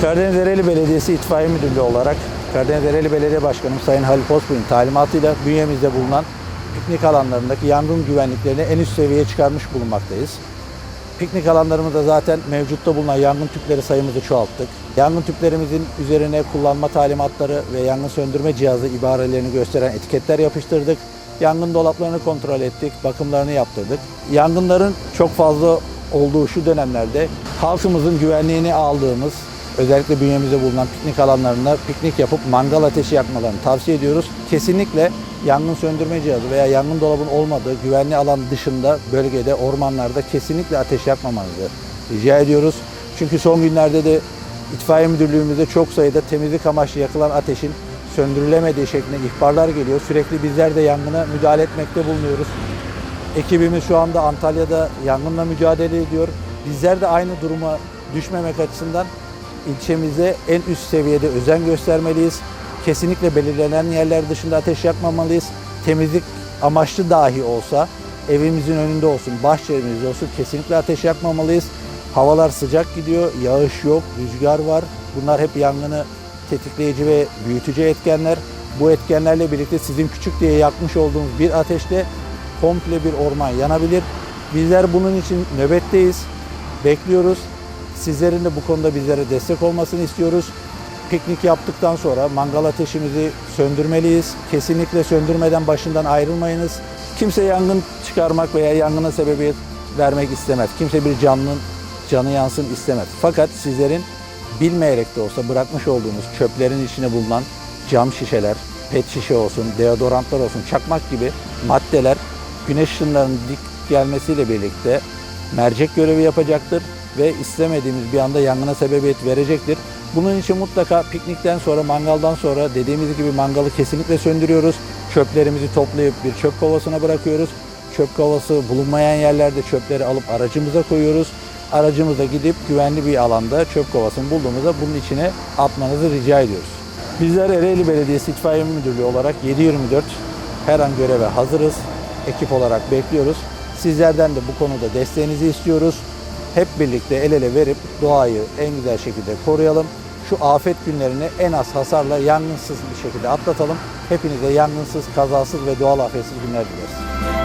Karadeniz Ereğli Belediyesi İtfaiye Müdürlüğü olarak Karadeniz Ereğli Belediye Başkanım Sayın Halil Pospuy'un talimatıyla bünyemizde bulunan piknik alanlarındaki yangın güvenliklerini en üst seviyeye çıkarmış bulunmaktayız. Piknik alanlarımızda zaten mevcutta bulunan yangın tüpleri sayımızı çoğalttık. Yangın tüplerimizin üzerine kullanma talimatları ve yangın söndürme cihazı ibarelerini gösteren etiketler yapıştırdık. Yangın dolaplarını kontrol ettik, bakımlarını yaptırdık. Yangınların çok fazla olduğu şu dönemlerde halkımızın güvenliğini aldığımız, özellikle bünyemizde bulunan piknik alanlarında piknik yapıp mangal ateşi yakmalarını tavsiye ediyoruz. Kesinlikle yangın söndürme cihazı veya yangın dolabın olmadığı güvenli alan dışında bölgede, ormanlarda kesinlikle ateş yakmamanızı rica ediyoruz. Çünkü son günlerde de itfaiye müdürlüğümüzde çok sayıda temizlik amaçlı yakılan ateşin söndürülemediği şeklinde ihbarlar geliyor. Sürekli bizler de yangına müdahale etmekte bulunuyoruz. Ekibimiz şu anda Antalya'da yangınla mücadele ediyor. Bizler de aynı duruma düşmemek açısından ilçemize en üst seviyede özen göstermeliyiz. Kesinlikle belirlenen yerler dışında ateş yakmamalıyız. Temizlik amaçlı dahi olsa evimizin önünde olsun, bahçemizde olsun kesinlikle ateş yakmamalıyız. Havalar sıcak gidiyor, yağış yok, rüzgar var. Bunlar hep yangını tetikleyici ve büyütücü etkenler. Bu etkenlerle birlikte sizin küçük diye yakmış olduğunuz bir ateşte komple bir orman yanabilir. Bizler bunun için nöbetteyiz. Bekliyoruz. Sizlerin de bu konuda bizlere destek olmasını istiyoruz. Piknik yaptıktan sonra mangal ateşimizi söndürmeliyiz. Kesinlikle söndürmeden başından ayrılmayınız. Kimse yangın çıkarmak veya yangına sebebiyet vermek istemez. Kimse bir canlının canı yansın istemez. Fakat sizlerin bilmeyerek de olsa bırakmış olduğunuz çöplerin içine bulunan cam şişeler, pet şişe olsun, deodorantlar olsun, çakmak gibi maddeler güneş ışınlarının dik gelmesiyle birlikte mercek görevi yapacaktır ve istemediğimiz bir anda yangına sebebiyet verecektir. Bunun için mutlaka piknikten sonra, mangaldan sonra dediğimiz gibi mangalı kesinlikle söndürüyoruz. Çöplerimizi toplayıp bir çöp kovasına bırakıyoruz. Çöp kovası bulunmayan yerlerde çöpleri alıp aracımıza koyuyoruz. Aracımıza gidip güvenli bir alanda çöp kovasını bulduğumuzda bunun içine atmanızı rica ediyoruz. Bizler Ereğli Belediyesi İtfaiye Müdürlüğü olarak 7-24 her an göreve hazırız. Ekip olarak bekliyoruz. Sizlerden de bu konuda desteğinizi istiyoruz. Hep birlikte el ele verip doğayı en güzel şekilde koruyalım. Şu afet günlerini en az hasarla yangınsız bir şekilde atlatalım. Hepinize yangınsız, kazasız ve doğal afetsiz günler dileriz.